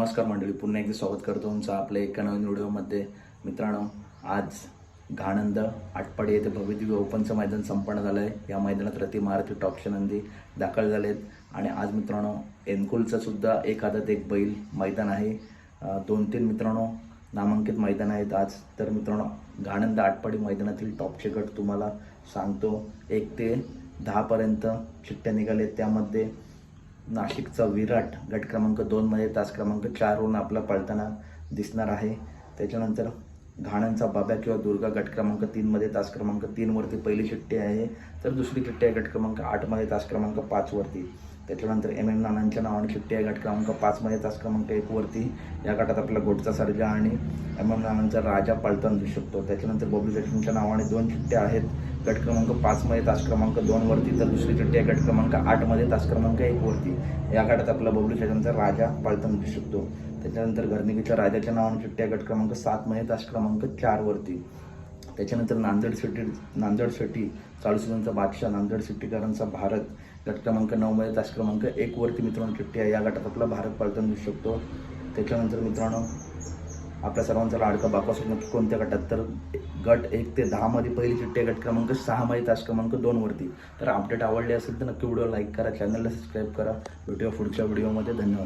नमस्कार मंडळी पुन्हा एकदा स्वागत करतो तुमचं आपल्या एका नवीन व्हिडिओमध्ये. मित्रांनो आज घाणंद आटपाडी येथे भव्यदिव्य ओपनचं मैदान संपन्न झालं आहे या मैदानात रती महारथी टॉपच्या नंदी दाखल झाले आहेत आणि आज मित्रांनो एनकुलचं सुद्धा एक एक बैल मैदान आहे. दोन तीन मित्रांनो नामांकित मैदान आहेत आज. तर मित्रांनो घाणंद आटपाडी मैदानातील टॉपचे गट तुम्हाला सांगतो. एक ते दहापर्यंत चिठ्ठ्या निघाले त्यामध्ये. नाशिकचा विराट गट क्रमांक दोनमध्ये तास क्रमांक चारवरून आपला पळताना दिसणार आहे. त्याच्यानंतर घाणांचा बाब्या किंवा दुर्गा गट क्रमांक तीनमध्ये तास क्रमांक तीनवरती पहिली चिठ्ठी आहे. तर दुसरी चिठ्ठी आहे गट क्रमांक आठमध्ये तास क्रमांक पाचवरती त्याच्यानंतर एम एम नानांच्या नावाने चिठ्ठी आहे गट क्रमांक पाचमध्ये तास क्रमांक एकवरती या गटात आपला गोटचा सर्जा आणि एम एम नानांचा राजा पळताना दिसू शकतो. त्याच्यानंतर बबलू जखमीच्या नावाने दोन चिठ्ठ्या आहेत. गट क्रमांक पाचमध्ये तास क्रमांक दोनवरती तर दुसरी चिठ्ठी आहे गट क्रमांक आठमध्ये तास क्रमांक एकवरती या गटात आपला बबलू शेजांचा राजा पळताना दिसू शकतो. त्याच्यानंतर घरनिकीच्या राजाच्या नावाने चिठ्ठी आहे गट क्रमांक सातमध्ये तास क्रमांक चारवरती त्याच्यानंतर नांदेड सिटी नांदेड सिटी चालू सीझनचा बादशाह नांदेड सिटीकरांचा भारत गट क्रमांक नऊमध्ये तास क्रमांक एकवरती मित्रांनो चिठ्ठी आहे. या गटात आपला भारत पळताना देऊ शकतो. त्याच्यानंतर मित्रांनो आपल्या सर्वांचा लाडका बाकासूर कोणत्या गटात? तर गट एक ते दहामध्ये पहिली चिठ्ठी आहे. गट क्रमांक सहामध्ये तास क्रमांक दोनवरती तर अपडेट आवडले असेल तर नक्की व्हिडिओ लाईक करा चॅनलला सबस्क्राईब करा. भेटूया पुढच्या व्हिडिओमध्ये. धन्यवाद.